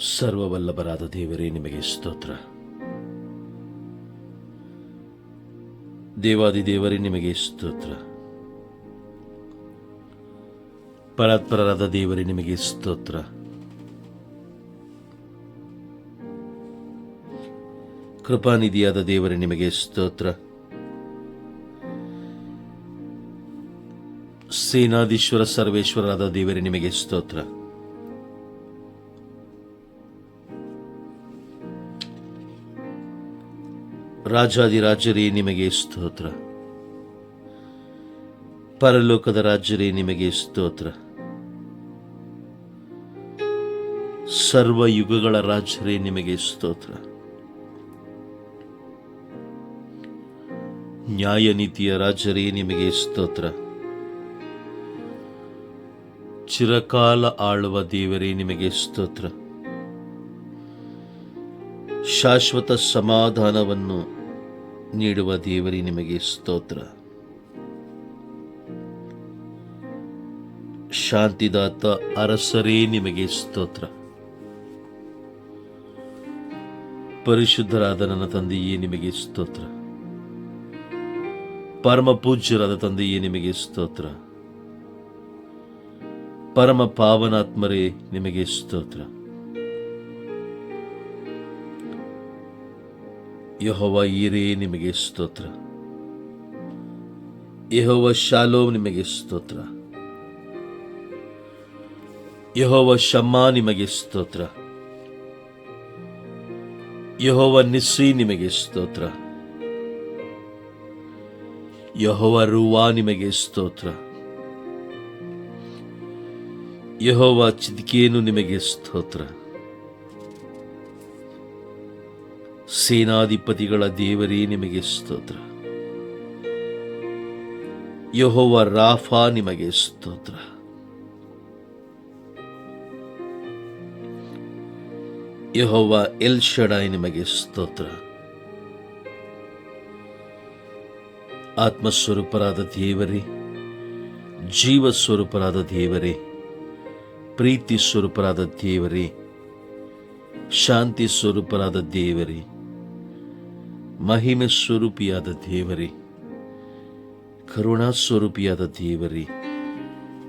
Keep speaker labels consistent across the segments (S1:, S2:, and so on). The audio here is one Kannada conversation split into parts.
S1: ಸರ್ವವಲ್ಲಭರಾದ ದೇವರೇ, ನಿಮಗೆ ಸ್ತೋತ್ರ. ದೇವಾದಿ ದೇವರೇ, ನಿಮಗೆ ಸ್ತೋತ್ರ. ಪರಾತ್ಪರರಾದ ದೇವರೇ, ನಿಮಗೆ ಸ್ತೋತ್ರ. ಕೃಪಾನಿಧಿಯಾದ ದೇವರೇ, ನಿಮಗೆ ಸ್ತೋತ್ರ. ಸೇನಾಧೀಶ್ವರ, ಸರ್ವೇಶ್ವರರಾದ ದೇವರೇ, ನಿಮಗೆ ಸ್ತೋತ್ರ. ರಾಜಾದಿರಾಜರೇ ನಿಮಗೆ ಸ್ತೋತ್ರ. ಪರಲೋಕದ ರಾಜರೇ, ನಿಮಗೆ ಸ್ತೋತ್ರ. ಸರ್ವ ಯುಗಗಳ ರಾಜರೇ, ನಿಮಗೆ ಸ್ತೋತ್ರ. ನ್ಯಾಯ ನೀತಿಯ ರಾಜರೇ, ನಿಮಗೆ ಸ್ತೋತ್ರ. ಚಿರಕಾಲ ಆಳುವ ದೇವರೇ, ನಿಮಗೆ ಸ್ತೋತ್ರ. ಶಾಶ್ವತ ಸಮಾಧಾನವನ್ನು ನೀಡುವ ದೇವರೇ ನಿಮಗೆ ಸ್ತೋತ್ರ. ಶಾಂತಿದಾತ ಅರಸರೇ ನಿಮಗೆ ಸ್ತೋತ್ರ. ಪರಿಶುದ್ಧರಾದ ನನ್ನ ತಂದೆಯೇ ನಿಮಗೆ ಸ್ತೋತ್ರ. ಪರಮ ಪೂಜ್ಯರಾದ ತಂದೆಯೇ ನಿಮಗೆ ಸ್ತೋತ್ರ. ಪರಮ ಪಾವನಾತ್ಮರೇ ನಿಮಗೆ ಸ್ತೋತ್ರ. ಯಹೋವ ಈರೇ ನಿಮಗೆ ಸ್ತೋತ್ರ. ಯಹೋವ ಶಾಲೋ ನಿಮಗೆ ಸ್ತೋತ್ರ. ಯಹೋವ ಶಮ್ಮ ನಿಮಗೆ ಸ್ತೋತ್ರ. ಯಹೋವ ನಿಸ್ಸಿ ನಿಮಗೆ ಸ್ತೋತ್ರ. ಯಹೋವ ರುವಾ ನಿಮಗೆ ಸ್ತೋತ್ರ. ಯಹೋವ ಚಿದ್ಕೇನು ನಿಮಗೆ ಸ್ತೋತ್ರ. ಸೇನಾಧಿಪತಿಗಳ ದೇವರೇ, ನಿಮಗೆ ಸ್ತೋತ್ರ. ಯಹೋವ ರಾಫಾ, ನಿಮಗೆ ಸ್ತೋತ್ರ. ಯಹೋವ ಎಲ್ ಶಡಾಯ್, ನಿಮಗೆ ಸ್ತೋತ್ರ. ಆತ್ಮಸ್ವರೂಪರಾದ ದೇವರೇ ಜೀವ ಸ್ವರೂಪರಾದ ದೇವರೇ ಪ್ರೀತಿ ಸ್ವರೂಪರಾದ ದೇವರೇ ಶಾಂತಿ ಸ್ವರೂಪರಾದ ದೇವರೇ ಮಹಿಮೆ ಸ್ವರೂಪಿಯಾದ ದೇವರೇ ಕರುಣಾ ಸ್ವರೂಪಿಯಾದ ದೇವರೇ,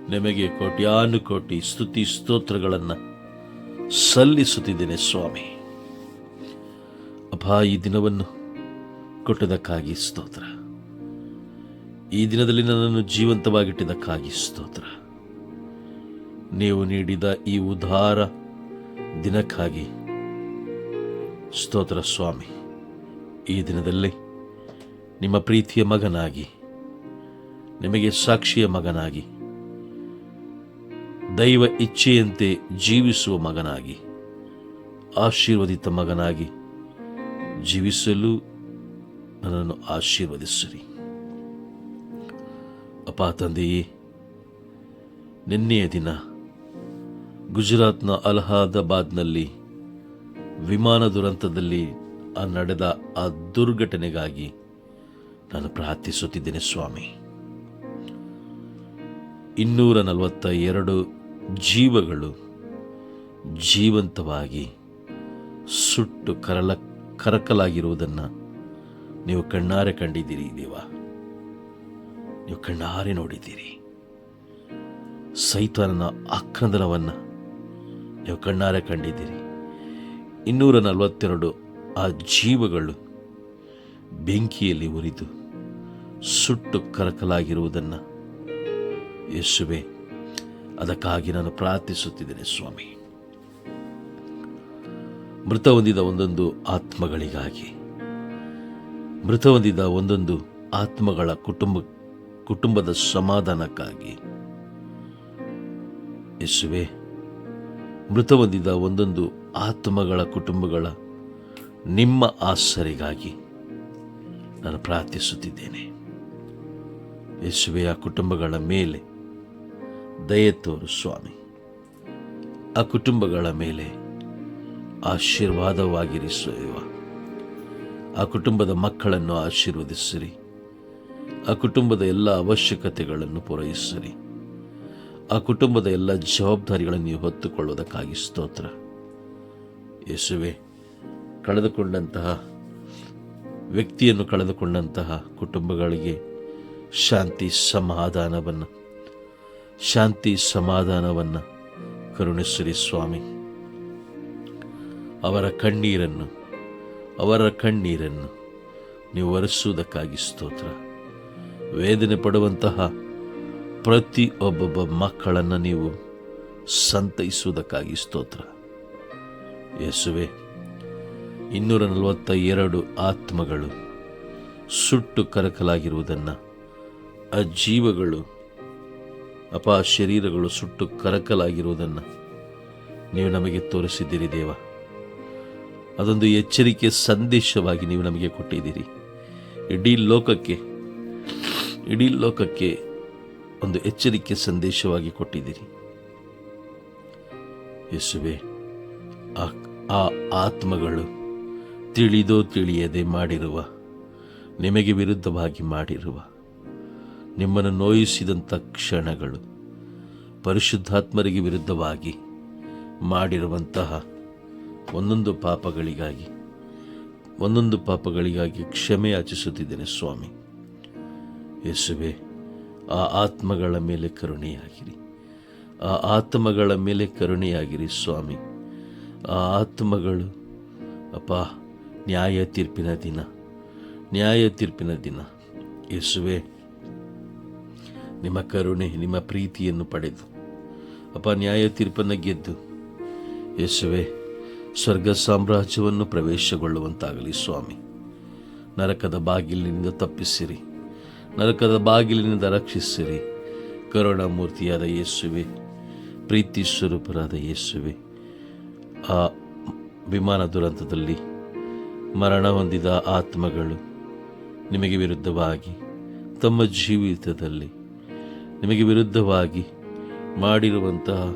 S1: ನಿಮಗೆ ಕೋಟ್ಯಾನು ಕೋಟಿ ಸ್ತುತಿ ಸ್ತೋತ್ರಗಳನ್ನು ಸಲ್ಲಿಸುತ್ತಿದ್ದೇನೆ ಸ್ವಾಮಿ. ಅಪ್ಪ ಈ ದಿನವನ್ನು ಕೊಟ್ಟದಕ್ಕಾಗಿ ಸ್ತೋತ್ರ. ಈ ದಿನದಲ್ಲಿ ನನ್ನನ್ನು ಜೀವಂತವಾಗಿಟ್ಟಿದ್ದಕ್ಕಾಗಿ ಸ್ತೋತ್ರ. ನೀವು ನೀಡಿದ ಈ ಉದಾರ ದಿನಕ್ಕಾಗಿ ಸ್ತೋತ್ರ ಸ್ವಾಮಿ. ಈ ದಿನದಲ್ಲಿ ನಿಮ್ಮ ಪ್ರೀತಿಯ ಮಗನಾಗಿ, ನಿಮಗೆ ಸಾಕ್ಷಿಯ ಮಗನಾಗಿ, ದೈವ ಇಚ್ಛೆಯಂತೆ ಜೀವಿಸುವ ಮಗನಾಗಿ, ಆಶೀರ್ವದಿತ ಮಗನಾಗಿ ಜೀವಿಸಲು ನನ್ನನ್ನು ಆಶೀರ್ವದಿಸಿರಿ. ಅಪ್ಪ, ತಂದೆಯೇ, ನಿನ್ನೆಯ ದಿನ ಗುಜರಾತ್ನ ಅಲಹಾದಾಬಾದ್ನಲ್ಲಿ ವಿಮಾನ ದುರಂತದಲ್ಲಿ ನಡೆದ ಆ ದುರ್ಘಟನೆಗಾಗಿ ನಾನು ಪ್ರಾರ್ಥಿಸುತ್ತಿದ್ದೇನೆ ಸ್ವಾಮಿ. ಇನ್ನೂರ ನಲವತ್ತ ಎರಡು ಜೀವಗಳು ಜೀವಂತವಾಗಿ ಸುಟ್ಟು ಕರಲ ಕರಕಲಾಗಿರುವುದನ್ನು ನೀವು ಕಣ್ಣಾರೆ ಕಂಡಿದ್ದೀರಿ ದೇವ. ನೀವು ಕಣ್ಣಾರೆ ನೋಡಿದ್ದೀರಿ. ಸೈತಾನನ ಆಕ್ರಂದನವನ್ನು ನೀವು ಕಣ್ಣಾರೆ ಕಂಡಿದ್ದೀರಿ. ಇನ್ನೂರ ನಲವತ್ತೆರಡು ಆ ಜೀವಗಳು ಬೆಂಕಿಯಲ್ಲಿ ಉರಿದು ಸುಟ್ಟು ಕರಕಲಾಗಿರುವುದನ್ನು ಯೇಸುವೆ, ಅದಕ್ಕಾಗಿ ನಾನು ಪ್ರಾರ್ಥಿಸುತ್ತಿದ್ದೇನೆ ಸ್ವಾಮಿ. ಮೃತ ಹೊಂದಿದ ಒಂದೊಂದು ಆತ್ಮಗಳಿಗಾಗಿ, ಮೃತ ಹೊಂದಿದ ಒಂದೊಂದು ಆತ್ಮಗಳ ಕುಟುಂಬ, ಕುಟುಂಬದ ಸಮಾಧಾನಕ್ಕಾಗಿ. ಯೇಸುವೆ, ಮೃತ ಹೊಂದಿದ ಒಂದೊಂದು ಆತ್ಮಗಳ ಕುಟುಂಬಗಳ ನಿಮ್ಮ ಆಸರಿಗಾಗಿ ನಾನು ಪ್ರಾರ್ಥಿಸುತ್ತಿದ್ದೇನೆ. ಯೇಸುವೆಯ ಕುಟುಂಬಗಳ ಮೇಲೆ ದಯೆ ತೋರು ಸ್ವಾಮಿ. ಆ ಕುಟುಂಬಗಳ ಮೇಲೆ ಆಶೀರ್ವಾದವಾಗಿರಿಸುವ ಆ ಕುಟುಂಬದ ಮಕ್ಕಳನ್ನು ಆಶೀರ್ವದಿಸಿರಿ. ಆ ಕುಟುಂಬದ ಎಲ್ಲ ಅವಶ್ಯಕತೆಗಳನ್ನು ಪೂರೈಸಿರಿ. ಆ ಕುಟುಂಬದ ಎಲ್ಲ ಜವಾಬ್ದಾರಿಗಳನ್ನು ನೀವು ಹೊತ್ತುಕೊಳ್ಳುವುದಕ್ಕಾಗಿ ಸ್ತೋತ್ರ. ಯೇಸುವೆ ಕಳೆದುಕೊಂಡಂತಹ, ವ್ಯಕ್ತಿಯನ್ನು ಕಳೆದುಕೊಂಡಂತಹ ಕುಟುಂಬಗಳಿಗೆ ಶಾಂತಿ ಸಮಾಧಾನವನ್ನು ಶಾಂತಿ ಸಮಾಧಾನವನ್ನು ಕರುಣಿಸಿರಿ ಸ್ವಾಮಿ. ಅವರ ಕಣ್ಣೀರನ್ನು ಅವರ ಕಣ್ಣೀರನ್ನು ನೀವು ಒರೆಸುವುದಕ್ಕಾಗಿ ಸ್ತೋತ್ರ. ವೇದನೆ ಪಡುವಂತಹ ಪ್ರತಿ ಒಬ್ಬೊಬ್ಬ ಮಕ್ಕಳನ್ನು ನೀವು ಸಂತೈಸುವುದಕ್ಕಾಗಿ ಸ್ತೋತ್ರ. ಯೇಸುವೆ ಇನ್ನೂರ ನಲವತ್ತ ಎರಡು ಆತ್ಮಗಳು ಸುಟ್ಟು ಕರಕಲಾಗಿರುವುದನ್ನು, ಆ ಜೀವಗಳು, ಅಪ ಶರೀರಗಳು ಸುಟ್ಟು ಕರಕಲಾಗಿರುವುದನ್ನು ನೀವು ನಮಗೆ ತೋರಿಸಿದ್ದೀರಿ ದೇವ. ಅದೊಂದು ಎಚ್ಚರಿಕೆ ಸಂದೇಶವಾಗಿ ನೀವು ನಮಗೆ ಕೊಟ್ಟಿದ್ದೀರಿ. ಇಡೀ ಲೋಕಕ್ಕೆ ಇಡೀ ಲೋಕಕ್ಕೆ ಒಂದು ಎಚ್ಚರಿಕೆ ಸಂದೇಶವಾಗಿ ಕೊಟ್ಟಿದ್ದೀರಿ. ಯೇಸುವೆ ಆ ಆತ್ಮಗಳು ತಿಳಿದೋ ತಿಳಿಯದೆ ಮಾಡಿರುವ, ನಿಮಗೆ ವಿರುದ್ಧವಾಗಿ ಮಾಡಿರುವ, ನಿಮ್ಮನ್ನು ನೋಯಿಸಿದಂಥ ಕ್ಷಣಗಳು, ಪರಿಶುದ್ಧಾತ್ಮರಿಗೆ ವಿರುದ್ಧವಾಗಿ ಮಾಡಿರುವಂತಹ ಒಂದೊಂದು ಪಾಪಗಳಿಗಾಗಿ ಒಂದೊಂದು ಪಾಪಗಳಿಗಾಗಿ ಕ್ಷಮೆ ಯಾಚಿಸುತ್ತಿದ್ದೇನೆ ಸ್ವಾಮಿ. ಯೇಸುವೆ, ಆ ಆತ್ಮಗಳ ಮೇಲೆ ಕರುಣೆಯಾಗಿರಿ. ಆ ಆತ್ಮಗಳ ಮೇಲೆ ಕರುಣೆಯಾಗಿರಿ ಸ್ವಾಮಿ. ಆ ಆತ್ಮಗಳು, ಅಪ್ಪ ನ್ಯಾಯ ತೀರ್ಪಿನ ದಿನ. ನ್ಯಾಯ ತೀರ್ಪಿನ ದಿನ. ಯೇಸುವೆ, ನಿಮ್ಮ ಕರುಣೆ, ನಿಮ್ಮ ಪ್ರೀತಿಯನ್ನು ಪಡೆದು. ಅಪ್ಪ ನ್ಯಾಯ ತೀರ್ಪನ್ನು ಗೆದ್ದು. ಯೇಸುವೆ, ಸ್ವರ್ಗ ಸಾಮ್ರಾಜ್ಯವನ್ನು ಪ್ರವೇಶಗೊಳ್ಳುವಂತಾಗಲಿ ಸ್ವಾಮಿ. ನರಕದ ಬಾಗಿಲಿನಿಂದ ತಪ್ಪಿಸಿರಿ. ನರಕದ ಬಾಗಿಲಿನಿಂದ ರಕ್ಷಿಸಿರಿ. ಕರುಣಾಮೂರ್ತಿಯಾದ ಯೇಸುವೆ, ಪ್ರೀತಿ ಸ್ವರೂಪರಾದ ಯೇಸುವೆ, ಆ ವಿಮಾನ ದುರಂತದಲ್ಲಿ ಮರಣ ಹೊಂದಿದ ಆತ್ಮಗಳು ನಿಮಗೆ ವಿರುದ್ಧವಾಗಿ ತಮ್ಮ ಜೀವಿತದಲ್ಲಿ ನಿಮಗೆ ವಿರುದ್ಧವಾಗಿ ಮಾಡಿರುವಂತಹ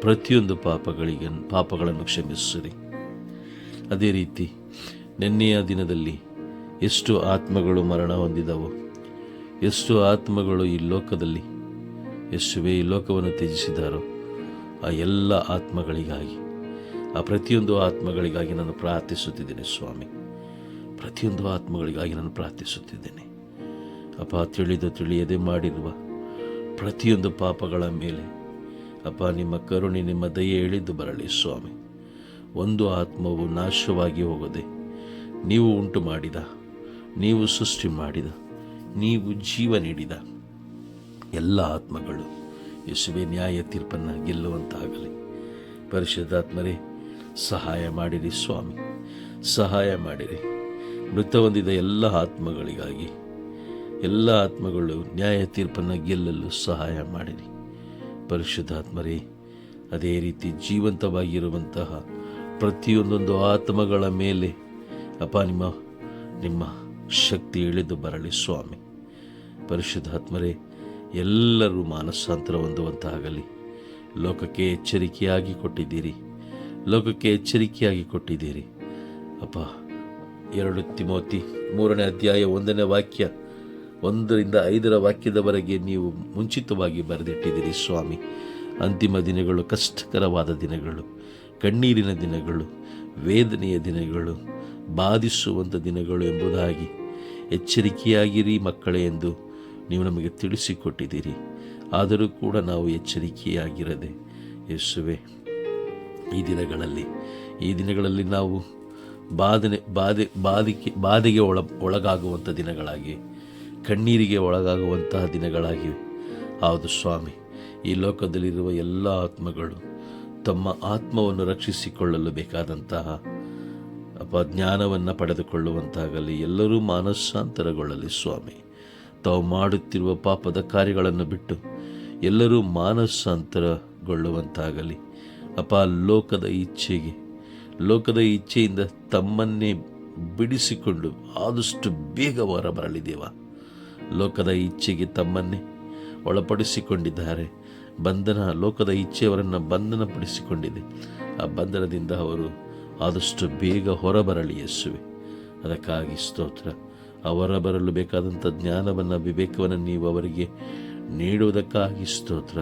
S1: ಪ್ರತಿಯೊಂದು ಪಾಪಗಳಿಗೆ ಪಾಪಗಳನ್ನು ಕ್ಷಮಿಸಿರಿ ಅದೇ ರೀತಿ ನಿನ್ನೆಯ ದಿನದಲ್ಲಿ ಎಷ್ಟು ಆತ್ಮಗಳು ಮರಣ ಹೊಂದಿದವು, ಎಷ್ಟು ಆತ್ಮಗಳು ಈ ಲೋಕದಲ್ಲಿ ಎಷ್ಟುವೇ ಈ ಲೋಕವನ್ನು ತ್ಯಜಿಸಿದಾರೋ, ಆ ಎಲ್ಲ ಆತ್ಮಗಳಿಗಾಗಿ ಆ ಪ್ರತಿಯೊಂದು ಆತ್ಮಗಳಿಗಾಗಿ ನಾನು ಪ್ರಾರ್ಥಿಸುತ್ತಿದ್ದೇನೆ ಸ್ವಾಮಿ. ಪ್ರತಿಯೊಂದು ಆತ್ಮಗಳಿಗಾಗಿ ನಾನು ಪ್ರಾರ್ಥಿಸುತ್ತಿದ್ದೇನೆ. ಅಪ್ಪ, ತಿಳಿದು ತಿಳಿಯದೆ ಮಾಡಿರುವ ಪ್ರತಿಯೊಂದು ಪಾಪಗಳ ಮೇಲೆ ಅಪ್ಪ, ನಿಮ್ಮ ಕರುಣೆ, ನಿಮ್ಮ ದಯೆ ಇಳಿದು ಬರಲಿ ಸ್ವಾಮಿ. ಒಂದು ಆತ್ಮವು ನಾಶವಾಗಿ ಹೋಗದೆ ನೀವು ಉಂಟು ಮಾಡಿದ, ನೀವು ಸೃಷ್ಟಿ ಮಾಡಿದ, ನೀವು ಜೀವ ನೀಡಿದ ಎಲ್ಲ ಆತ್ಮಗಳು ಯಶುವೆ ನ್ಯಾಯ ತೀರ್ಪನ್ನು ಗೆಲ್ಲುವಂತಾಗಲಿ. ಪರಿಶುದ್ಧಾತ್ಮರೇ ಸಹಾಯ ಮಾಡಿರಿ ಸ್ವಾಮಿ. ಸಹಾಯ ಮಾಡಿರಿ. ಮೃತ ಹೊಂದಿದ ಎಲ್ಲ ಆತ್ಮಗಳಿಗಾಗಿ, ಎಲ್ಲ ಆತ್ಮಗಳು ನ್ಯಾಯ ತೀರ್ಪನ್ನು ಗೆಲ್ಲಲು ಸಹಾಯ ಮಾಡಿರಿ. ಪರಿಶುದ್ಧಾತ್ಮರೇ, ಅದೇ ರೀತಿ ಜೀವಂತವಾಗಿರುವಂತಹ ಪ್ರತಿಯೊಂದೊಂದು ಆತ್ಮಗಳ ಮೇಲೆ ಅಪ್ಪ ನಿಮ್ಮ ನಿಮ್ಮ ಶಕ್ತಿ ಇಳಿದು ಬರಲಿ ಸ್ವಾಮಿ. ಪರಿಶುದ್ಧಾತ್ಮರೇ, ಎಲ್ಲರೂ ಮಾನಸಾಂತರ ಹೊಂದುವಂತಾಗಲಿ. ಲೋಕಕ್ಕೆ ಎಚ್ಚರಿಕೆಯಾಗಿ ಕೊಟ್ಟಿದ್ದೀರಿ. ಲೋಕಕ್ಕೆ ಎಚ್ಚರಿಕೆಯಾಗಿ ಕೊಟ್ಟಿದ್ದೀರಿ. ಅಪ್ಪ, ಎರಡು ತಿಮೋತಿ ಮೂರನೇ ಅಧ್ಯಾಯ ಒಂದನೇ ವಾಕ್ಯ, ಒಂದರಿಂದ ಐದರ ವಾಕ್ಯದವರೆಗೆ ನೀವು ಮುಂಚಿತವಾಗಿ ಬರೆದಿಟ್ಟಿದ್ದೀರಿ ಸ್ವಾಮಿ. ಅಂತಿಮ ದಿನಗಳು ಕಷ್ಟಕರವಾದ ದಿನಗಳು, ಕಣ್ಣೀರಿನ ದಿನಗಳು, ವೇದನೆಯ ದಿನಗಳು ಬಾಧಿಸುವಂಥ ದಿನಗಳು ಎಂಬುದಾಗಿ ಎಚ್ಚರಿಕೆಯಾಗಿರಿ ಮಕ್ಕಳೇ ಎಂದು ನೀವು ನಮಗೆ ತಿಳಿಸಿಕೊಟ್ಟಿದ್ದೀರಿ. ಆದರೂ ಕೂಡ ನಾವು ಎಚ್ಚರಿಕೆಯಾಗಿರದೆ, ಯೇಸುವೆ ಈ ದಿನಗಳಲ್ಲಿ. ಈ ದಿನಗಳಲ್ಲಿ ನಾವು ಬಾಧನೆ, ಬಾಧೆ, ಬಾಧಿಕೆ, ಬಾಧೆಗೆ ಒಳ ಒಳಗಾಗುವಂಥ ದಿನಗಳಾಗಿ, ಕಣ್ಣೀರಿಗೆ ಒಳಗಾಗುವಂತಹ ದಿನಗಳಾಗಿವೆ. ಹೌದು ಸ್ವಾಮಿ, ಈ ಲೋಕದಲ್ಲಿರುವ ಎಲ್ಲ ಆತ್ಮಗಳು ತಮ್ಮ ಆತ್ಮವನ್ನು ರಕ್ಷಿಸಿಕೊಳ್ಳಲು ಬೇಕಾದಂತಹ ಅಪ ಜ್ಞಾನವನ್ನು ಪಡೆದುಕೊಳ್ಳುವಂತಾಗಲಿ, ಎಲ್ಲರೂ ಮಾನಸಾಂತರಗೊಳ್ಳಲಿ ಸ್ವಾಮಿ. ತಾವು ಮಾಡುತ್ತಿರುವ ಪಾಪದ ಕಾರ್ಯಗಳನ್ನು ಬಿಟ್ಟು ಎಲ್ಲರೂ ಮಾನಸಾಂತರಗೊಳ್ಳುವಂತಾಗಲಿ. ಅಪ ಲೋಕದ ಇಚ್ಛೆಗೆ, ಲೋಕದ ಇಚ್ಛೆಯಿಂದ ತಮ್ಮನ್ನೇ ಬಿಡಿಸಿಕೊಂಡು ಆದಷ್ಟು ಬೇಗ ಹೊರ ದೇವ ಲೋಕದ ಇಚ್ಛೆಗೆ ತಮ್ಮನ್ನೇ ಒಳಪಡಿಸಿಕೊಂಡಿದ್ದಾರೆ. ಬಂಧನ, ಲೋಕದ ಇಚ್ಛೆಯವರನ್ನು ಬಂಧನಪಡಿಸಿಕೊಂಡಿದೆ. ಆ ಬಂಧನದಿಂದ ಅವರು ಆದಷ್ಟು ಬೇಗ ಹೊರಬರಲಿ ಯೇಸುವೆ. ಅದಕ್ಕಾಗಿ ಸ್ತೋತ್ರ. ಅವರ ಬರಲು ಬೇಕಾದಂಥ ಜ್ಞಾನವನ್ನು, ವಿವೇಕವನ್ನು ನೀವು ಅವರಿಗೆ ನೀಡುವುದಕ್ಕಾಗಿ ಸ್ತೋತ್ರ.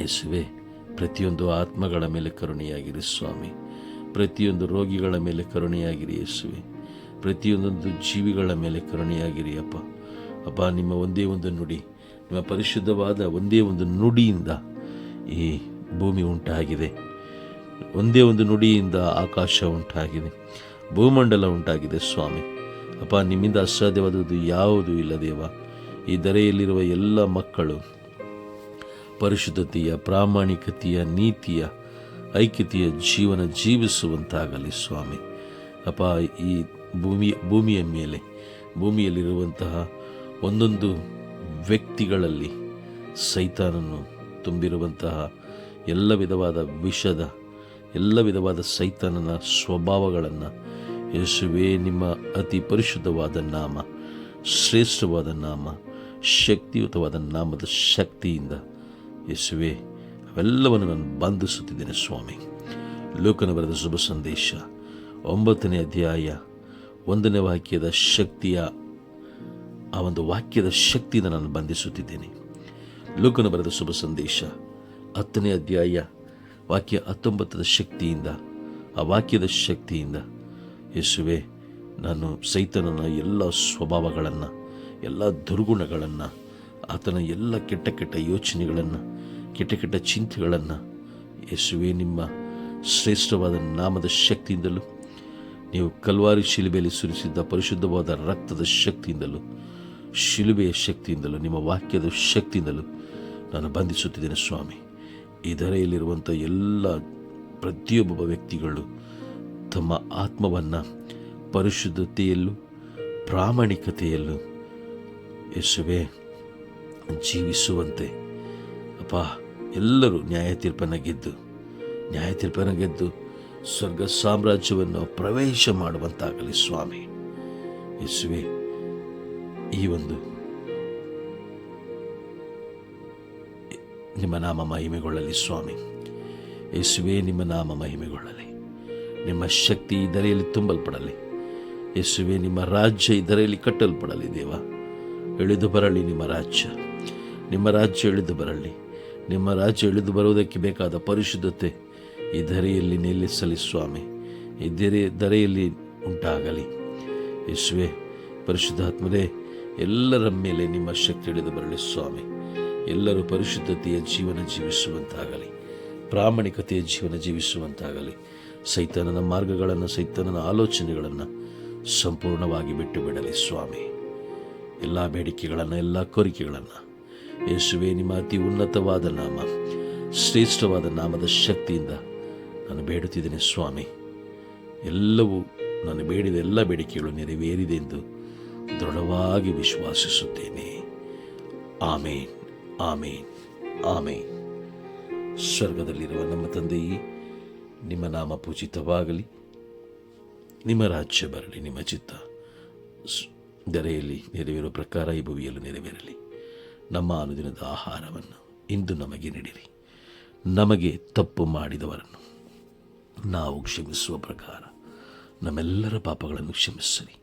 S1: ಯೇಸುವೆ ಪ್ರತಿಯೊಂದು ಆತ್ಮಗಳ ಮೇಲೆ ಕರುಣೆಯಾಗಿರಿ ಸ್ವಾಮಿ. ಪ್ರತಿಯೊಂದು ರೋಗಿಗಳ ಮೇಲೆ ಕರುಣೆಯಾಗಿರಿ ಯೇಸುವೆ. ಪ್ರತಿಯೊಂದೊಂದು ಜೀವಿಗಳ ಮೇಲೆ ಕರುಣೆಯಾಗಿರಿ ಅಪ್ಪ. ಅಪ್ಪ, ನಿಮ್ಮ ಒಂದೇ ಒಂದು ನುಡಿ, ನಿಮ್ಮ ಪರಿಶುದ್ಧವಾದ ಒಂದೇ ಒಂದು ನುಡಿಯಿಂದ ಈ ಭೂಮಿ ಉಂಟಾಗಿದೆ. ಒಂದೇ ಒಂದು ನುಡಿಯಿಂದ ಆಕಾಶ ಉಂಟಾಗಿದೆ. ಭೂಮಂಡಲ ಉಂಟಾಗಿದೆ ಸ್ವಾಮಿ. ಅಪ್ಪ, ನಿಮ್ಮಿಂದ ಅಸಾಧ್ಯವಾದದ್ದು ಯಾವುದೂ ಇಲ್ಲ ದೇವ. ಈ ದರೆಯಲ್ಲಿರುವ ಎಲ್ಲ ಮಕ್ಕಳು ಪರಿಶುದ್ಧತೆಯ, ಪ್ರಾಮಾಣಿಕತೆಯ, ನೀತಿಯ, ಐಕ್ಯತೆಯ ಜೀವನ ಜೀವಿಸುವಂತಾಗಲಿ ಸ್ವಾಮಿ. ಅಪ್ಪ, ಈ ಭೂಮಿ, ಭೂಮಿಯ ಮೇಲೆ, ಭೂಮಿಯಲ್ಲಿರುವಂತಹ ಒಂದೊಂದು ವ್ಯಕ್ತಿಗಳಲ್ಲಿ ಸೈತಾನನ್ನು ತುಂಬಿರುವಂತಹ ಎಲ್ಲ ವಿಧವಾದ ವಿಷದ, ಎಲ್ಲ ವಿಧವಾದ ಸೈತಾನನ ಸ್ವಭಾವಗಳನ್ನು ಯೇಸುವೇ, ನಿಮ್ಮ ಅತಿ ಪರಿಶುದ್ಧವಾದ ನಾಮ, ಶ್ರೇಷ್ಠವಾದ ನಾಮ, ಶಕ್ತಿಯುತವಾದ ನಾಮದ ಶಕ್ತಿಯಿಂದ ಯೇಸುವೆ, ಅವೆಲ್ಲವನ್ನು ನಾನು ಬಂಧಿಸುತ್ತಿದ್ದೇನೆ ಸ್ವಾಮಿ. ಲೋಕನ ಬರೆದ ಶುಭ ಸಂದೇಶ, ಒಂಬತ್ತನೇ ಅಧ್ಯಾಯ, ಒಂದನೇ ವಾಕ್ಯದ ಶಕ್ತಿಯ, ಆ ಒಂದು ವಾಕ್ಯದ ಶಕ್ತಿಯಿಂದ ನಾನು ಬಂಧಿಸುತ್ತಿದ್ದೇನೆ. ಲೋಕನ ಬರೆದ ಶುಭ ಸಂದೇಶ, ಹತ್ತನೇ ಅಧ್ಯಾಯ, ವಾಕ್ಯ ಹತ್ತೊಂಬತ್ತರ ಶಕ್ತಿಯಿಂದ, ಆ ವಾಕ್ಯದ ಶಕ್ತಿಯಿಂದ ಯೇಸುವೆ, ನಾನು ಸೈತನನ ಎಲ್ಲ ಸ್ವಭಾವಗಳನ್ನು, ಎಲ್ಲ ದುರ್ಗುಣಗಳನ್ನು, ಆತನ ಎಲ್ಲ ಕೆಟ್ಟ ಕೆಟ್ಟ ಯೋಚನೆಗಳನ್ನು ಕೆಟ್ಟ ಕೆಟ್ಟ ಚಿಂತೆಗಳನ್ನು ಯೇಸುವೆ, ನಿಮ್ಮ ಶ್ರೇಷ್ಠವಾದ ನಾಮದ ಶಕ್ತಿಯಿಂದಲೂ, ನೀವು ಕಲ್ವಾರಿ ಶಿಲುಬೆಯಲ್ಲಿ ಸುರಿಸಿದ್ದ ಪರಿಶುದ್ಧವಾದ ರಕ್ತದ ಶಕ್ತಿಯಿಂದಲೂ, ಶಿಲುಬೆಯ ಶಕ್ತಿಯಿಂದಲೂ, ನಿಮ್ಮ ವಾಕ್ಯದ ಶಕ್ತಿಯಿಂದಲೂ ನಾನು ಬಂಧಿಸುತ್ತಿದ್ದೇನೆ ಸ್ವಾಮಿ. ಈ ಎಲ್ಲ ಪ್ರತಿಯೊಬ್ಬ ವ್ಯಕ್ತಿಗಳು ತಮ್ಮ ಆತ್ಮವನ್ನು ಪರಿಶುದ್ಧತೆಯಲ್ಲೂ, ಪ್ರಾಮಾಣಿಕತೆಯಲ್ಲೂ ಯೇಸುವೆ, ಜೀವಿಸುವಂತೆ. ಅಪ್ಪ ಎಲ್ಲರೂ ನ್ಯಾಯ ತೀರ್ಪನ್ನು ಗೆದ್ದು ನ್ಯಾಯ ತೀರ್ಪನ್ನು ಗೆದ್ದು ಸ್ವರ್ಗ ಸಾಮ್ರಾಜ್ಯವನ್ನು ಪ್ರವೇಶ ಮಾಡುವಂತಾಗಲಿ ಸ್ವಾಮಿ. ಯೇಸುವೆ, ಈ ಒಂದು ನಿಮ್ಮ ನಾಮ ಮಹಿಮೆಗೊಳ್ಳಲಿ ಸ್ವಾಮಿ. ಯೇಸುವೆ, ನಿಮ್ಮ ನಾಮ ಮಹಿಮೆಗೊಳ್ಳಲಿ. ನಿಮ್ಮ ಶಕ್ತಿ ಇದರೆಯಲ್ಲಿ ತುಂಬಲ್ಪಡಲಿ. ಯೇಸುವೆ, ನಿಮ್ಮ ರಾಜ್ಯ ಇದರೆಯಲ್ಲಿ ಕಟ್ಟಲ್ಪಡಲಿ ದೇವ. ಇಳಿದು ಬರಲಿ ನಿಮ್ಮ ರಾಜ್ಯ. ನಿಮ್ಮ ರಾಜ್ಯ ಇಳಿದು ಬರಲಿ. ನಿಮ್ಮ ರಾಜ್ಯ ಇಳಿದು ಬರುವುದಕ್ಕೆ ಬೇಕಾದ ಪರಿಶುದ್ಧತೆ ಈ ಧರೆಯಲ್ಲಿ ನಿಲ್ಲಿಸಲಿ ಸ್ವಾಮಿ. ಈ ಧರೆ ಧರೆಯಲ್ಲಿ ಉಂಟಾಗಲಿ. ಯೇಸುವೆ ಪರಿಶುದ್ಧಾತ್ಮರೇ ಎಲ್ಲರ ಮೇಲೆ ನಿಮ್ಮ ಶಕ್ತಿ ಇಳಿದು ಬರಲಿ ಸ್ವಾಮಿ. ಎಲ್ಲರೂ ಪರಿಶುದ್ಧತೆಯ ಜೀವನ ಜೀವಿಸುವಂತಾಗಲಿ. ಪ್ರಾಮಾಣಿಕತೆಯ ಜೀವನ ಜೀವಿಸುವಂತಾಗಲಿ. ಸೈತಾನನ ಮಾರ್ಗಗಳನ್ನು, ಸೈತಾನನ ಆಲೋಚನೆಗಳನ್ನು ಸಂಪೂರ್ಣವಾಗಿ ಬಿಟ್ಟು ಬಿಡಲಿ ಸ್ವಾಮಿ. ಎಲ್ಲ ಬೇಡಿಕೆಗಳನ್ನು, ಎಲ್ಲ ಕೋರಿಕೆಗಳನ್ನು ಯೇಸುವೆ, ನಿಮ್ಮ ಅತಿ ಉನ್ನತವಾದ ನಾಮ, ಶ್ರೇಷ್ಠವಾದ ನಾಮದ ಶಕ್ತಿಯಿಂದ ನಾನು ಬೇಡುತ್ತಿದ್ದೇನೆ ಸ್ವಾಮಿ. ಎಲ್ಲವೂ ನಾನು ಬೇಡಿದ ಎಲ್ಲ ಬೇಡಿಕೆಗಳು ನೆರವೇರಿದೆ ಎಂದು ದೃಢವಾಗಿ ವಿಶ್ವಾಸಿಸುತ್ತೇನೆ. ಆಮೇನ್ ಆಮೇನ್ ಆಮೇನ್. ಸ್ವರ್ಗದಲ್ಲಿರುವ ನಮ್ಮ ತಂದೆಯೇ, ನಿಮ್ಮ ನಾಮ ಪೂಜಿತವಾಗಲಿ. ನಿಮ್ಮ ರಾಜ್ಯ ಬರಲಿ, ನಿಮ್ಮ ಚಿತ್ತ ದರೆಯಲ್ಲಿ ನೆರವೇರುವ ಪ್ರಕಾರ ಈ ಭುವಿಯಲ್ಲಿ ನೆರವೇರಲಿ. ನಮ್ಮ ಅನುದಿನದ ಆಹಾರವನ್ನು ಇಂದು ನಮಗೆ ನೀಡಿರಿ. ನಮಗೆ ತಪ್ಪು ಮಾಡಿದವರನ್ನು ನಾವು ಕ್ಷಮಿಸುವ ಪ್ರಕಾರ ನಮ್ಮೆಲ್ಲರ ಪಾಪಗಳನ್ನು ಕ್ಷಮಿಸಿರಿ.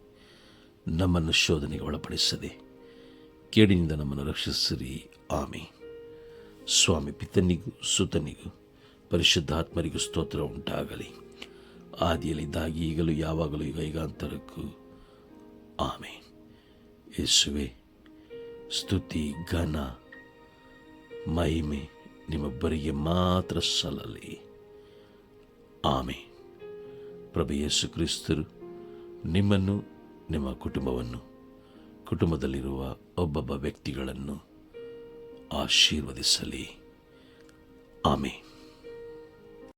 S1: ನಮ್ಮನ್ನು ಶೋಧನೆಗೆ ಒಳಪಡಿಸದೆ ಕೇಡಿನಿಂದ ನಮ್ಮನ್ನು ರಕ್ಷಿಸಿರಿ. ಆಮೆ ಸ್ವಾಮಿ ಪಿತನಿಗೂ ಸುತನಿಗೂ ಪರಿಶುದ್ಧಾತ್ಮರಿಗೂ ಸ್ತೋತ್ರ ಉಂಟಾಗಲಿ. ಆದಿಯಲ್ಲಿದ್ದಾಗಿ ಈಗಲೂ ಯಾವಾಗಲೂ ಈಗ ಈಗಾಂತರಕ್ಕೂ ಆಮೆ ಯೇಸುವೆ ಸ್ತುತಿ, ಘನ, ಮಹಿಮೆ ನಿಮ್ಮೊಬ್ಬರಿಗೆ ಮಾತ್ರ ಸಲ್ಲಲಿ. ಆಮೆ. ಪ್ರಭು ಯೇಸು ಕ್ರಿಸ್ತರು ನಿಮ್ಮನ್ನು, ನಿಮ್ಮ ಕುಟುಂಬವನ್ನು, ಕುಟುಂಬದಲ್ಲಿರುವ ಒಬ್ಬೊಬ್ಬ ವ್ಯಕ್ತಿಗಳನ್ನು ಆಶೀರ್ವದಿಸಲಿ. ಆಮೆ.